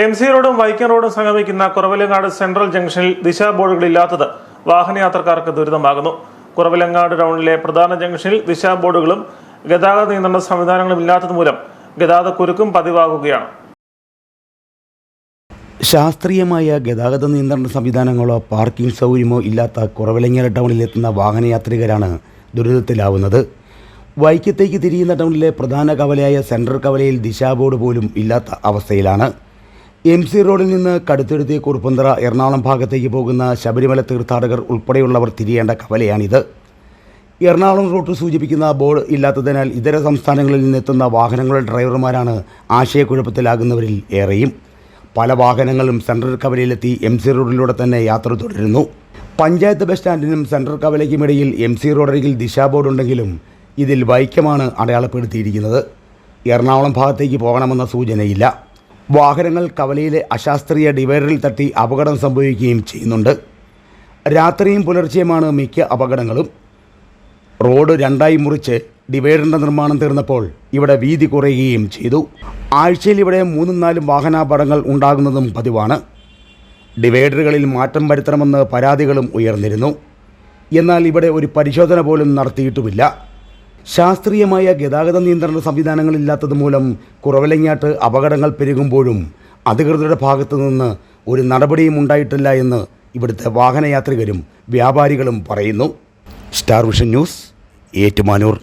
M C റോഡും വൈക്കം റോഡും സംഗമിക്കുന്ന Kuravilangad central ജംഗ്ഷനിൽ ദിശാ ബോർഡുകളില്ലാത്തത് വാഹനയാത്രക്കാർക്ക് ദുരിതമാകുന്നു. കുറവിലങ്ങാട് ടൗണിലെ പ്രധാന ജംഗ്ഷനിൽ ദിശാ ബോർഡുകളും ഗതാഗത നിയന്ത്രണ സംവിധാനങ്ങളും ഇല്ലാത്തത് മൂലം ഗതാഗത കുരുക്കും പതിവാകുകയാണ്. ശാസ്ത്രീയമായ ഗതാഗത നിയന്ത്രണ സംവിധാനങ്ങളോ പാർക്കിംഗ് സൗകര്യമോ ഇല്ലാത്ത കുറവിലങ്ങര ടൗണിലെത്തുന്ന വാഹനയാത്രികരാണ് ദുരിതത്തിലാവുന്നത്. വൈക്കത്തേക്ക് തിരിയുന്ന ടൗണിലെ പ്രധാന കവലയായ സെൻട്രൽ കവലയിൽ ദിശാബോർഡ് പോലും ഇല്ലാത്ത അവസ്ഥയിലാണ്. എം സി റോഡിൽ നിന്ന് കടുത്തെടുത്തി കുറുപ്പന്തറ എറണാകുളം ഭാഗത്തേക്ക് പോകുന്ന ശബരിമല തീർത്ഥാടകർ ഉൾപ്പെടെയുള്ളവർ തിരിയേണ്ട കവലയാണിത്. എറണാകുളം റൂട്ട് സൂചിപ്പിക്കുന്ന ബോർഡ് ഇല്ലാത്തതിനാൽ ഇതര സംസ്ഥാനങ്ങളിൽ നിന്നെത്തുന്ന വാഹനങ്ങളുടെ ഡ്രൈവർമാരാണ് ആശയക്കുഴപ്പത്തിലാകുന്നവരിൽ ഏറെയും. പല വാഹനങ്ങളും സെൻട്രൽ കവലയിലെത്തി എം സി റോഡിലൂടെ തന്നെ യാത്ര തുടരുന്നു. പഞ്ചായത്ത് ബസ് സ്റ്റാൻഡിനും സെൻട്രൽ കവലയ്ക്കുമിടയിൽ എം സി റോഡരികിൽ ദിശാ ബോർഡ് ഉണ്ടെങ്കിലും ഇതിൽ വൈക്കമാണ് അടയാളപ്പെടുത്തിയിരിക്കുന്നത്. എറണാകുളം ഭാഗത്തേക്ക് പോകണമെന്ന സൂചനയില്ല. വാഹനങ്ങൾ കവലയിലെ അശാസ്ത്രീയ ഡിവൈഡറിൽ തട്ടി അപകടം സംഭവിക്കുകയും ചെയ്യുന്നുണ്ട്. രാത്രിയും പുലർച്ചെയുമാണ് മിക്ക അപകടങ്ങളും. റോഡ് രണ്ടായി മുറിച്ച് ഡിവൈഡറിന്റെ നിർമ്മാണം തീർന്നപ്പോൾ ഇവിടെ വീതി കുറയുകയും ചെയ്തു. ആഴ്ചയിൽ ഇവിടെ മൂന്നും നാലും വാഹനാപകടങ്ങൾ ഉണ്ടാകുന്നതും പതിവാണ്. ഡിവൈഡറുകളിൽ മാറ്റം വരുത്തണമെന്ന് പരാതികളും ഉയർന്നിരുന്നു. എന്നാൽ ഇവിടെ ഒരു പരിശോധന പോലും നടത്തിയിട്ടുമില്ല. ശാസ്ത്രീയമായ ഗതാഗത നിയന്ത്രണ സംവിധാനങ്ങളില്ലാത്തത് മൂലം കുറവിലങ്ങാട്ട് അപകടങ്ങൾ പെരുകുമ്പോഴും അധികൃതരുടെ ഭാഗത്തു നിന്ന് ഒരു നടപടിയും ഉണ്ടായിട്ടില്ല എന്ന് ഇവിടുത്തെ വാഹനയാത്രികരും വ്യാപാരികളും പറയുന്നു. Star vision news Ettumanoor.